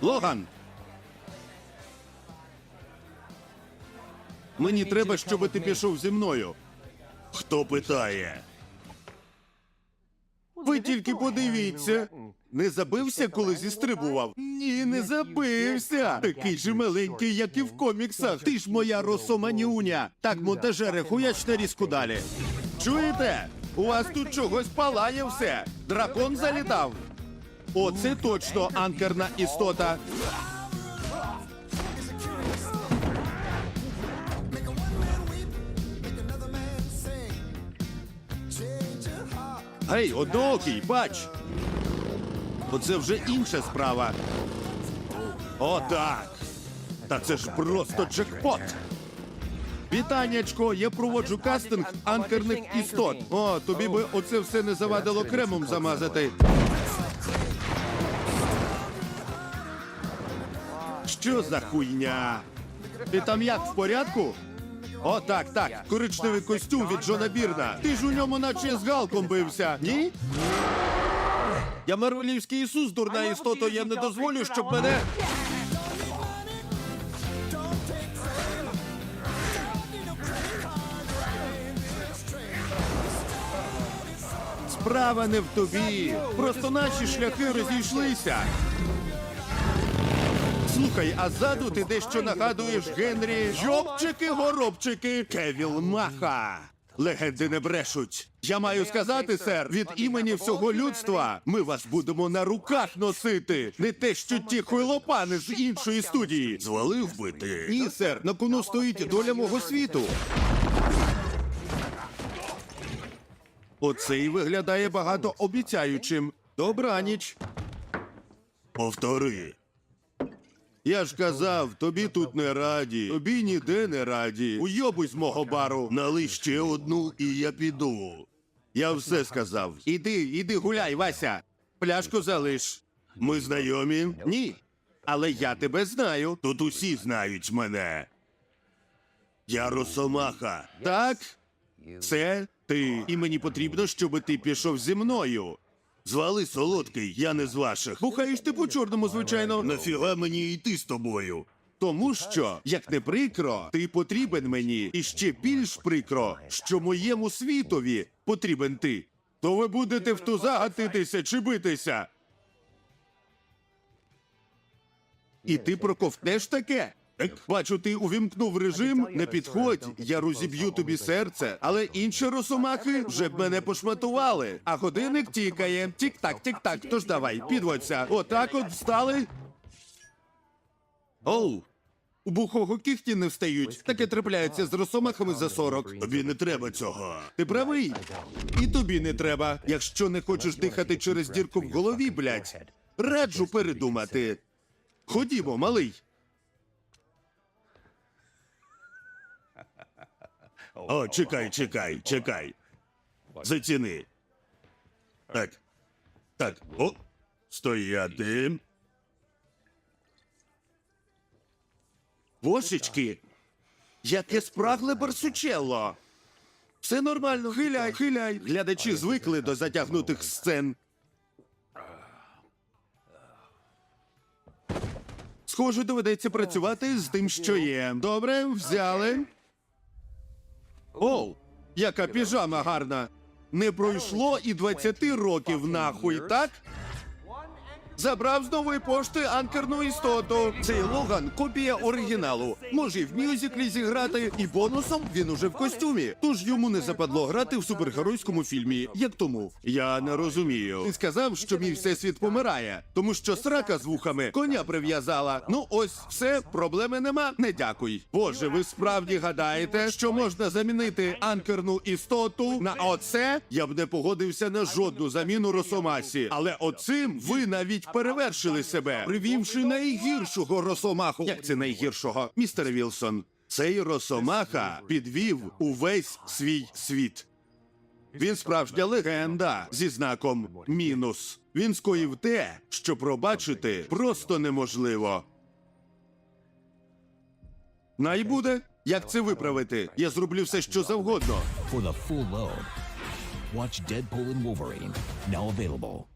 Логан. Мені треба, щоб ти пішов зі мною. Хто питає? Ви тільки подивіться. Не забився, коли зістрибував? Ні, не забився. Такий же маленький, як і в коміксах. Ти ж моя росоманіуня. Так, монтажери, хуяч на різку далі. Чуєте? У вас тут чогось палає все. Дракон залітав. Оце точно анкерна істота. Гей, одноокий, бач. Оце вже інша справа. О, так. Та це ж просто джекпот. Вітаннячко, я проводжу кастинг анкерних істот. О, тобі би оце все не завадило кремом замазати. Що за хуйня? Ти там як в порядку? О, так, так. Коричневий костюм від Джона Бірна. Ти ж у ньому наче з галком бився, ні? Я Марвелівський Ісус, дурна істота, я не дозволю, щоб мене. Справа не в тобі. Просто наші шляхи розійшлися. Слухай, а ззаду ти дещо нагадуєш Генрі Жопчики-горобчики Кевіл Маха. Легенди не брешуть. Я маю сказати, сер, від імені всього людства ми вас будемо на руках носити. Не те, що ті хуйлопани з іншої студії. Звалив би ти. Ні, сер, на кону стоїть доля мого світу. Оцей виглядає багато обіцяючим. Добраніч. Повтори. Я ж казав, тобі тут не раді, тобі ніде не раді. Уйобуй з мого бару. Налий ще одну, і я піду. Я все сказав. Іди, іди гуляй, Вася. Пляшку залиш. Ми знайомі? Ні. Але я тебе знаю. Тут усі знають мене. Я Росомаха. Так? Це ти. І мені потрібно, щоб ти пішов зі мною. Звали солодкий, я не з ваших. Бухаєш ти по чорному, звичайно. Нафіга мені йти з тобою? Тому що, як не прикро, ти потрібен мені, і ще більш прикро, що моєму світові потрібен ти. То ви будете в туза гатитися чи битися. І ти проковтнеш таке? Бачу, ти увімкнув режим. Не підходь, я розіб'ю тобі серце, але інші росомахи вже б мене пошматували. А годинник тікає. Тік-так, тік-так. Тож давай, підводься. Отак от встали. Оу. У бухого кіхті не встають. Таке трапляється з росомахами за 40. Тобі не треба цього. Ти правий. І тобі не треба. Якщо не хочеш дихати через дірку в голові, блядь, раджу передумати. Ходімо, малий. О, чекай, чекай, чекай. Заціни. Так. Так. О. Стояти. Божечки. Яке спрагле барсучелло. Все нормально, хиляй, хиляй. Глядачі звикли до затягнутих сцен. Схоже, доведеться працювати з тим, що є. Добре, взяли. Оу, яка піжама гарна. Не пройшло і 20 років нахуй, так? Забрав з нової пошти анкерну істоту. Цей Логан копія оригіналу. Може і в мюзиклі зіграти, і бонусом він уже в костюмі. Тож йому не западло грати в супергеройському фільмі. Як тому? Я не розумію. Ти сказав, що мій всесвіт помирає, тому що срака з вухами коня прив'язала. Ну ось все, проблеми нема. Не дякуй. Боже, ви справді гадаєте, що можна замінити анкерну істоту на оце? Я б не погодився на жодну заміну Росомасі. Але оцим ви навіть перевершили себе, привівши найгіршого росомаху. Як це найгіршого? Містере Вілсон, цей росомаха підвів увесь свій світ. Він справжня легенда зі знаком мінус. Він скоїв те, що пробачити просто неможливо. Най буде. Як це виправити? Я зроблю все, що завгодно. for the full load. Watch Deadpool and Wolverine, now available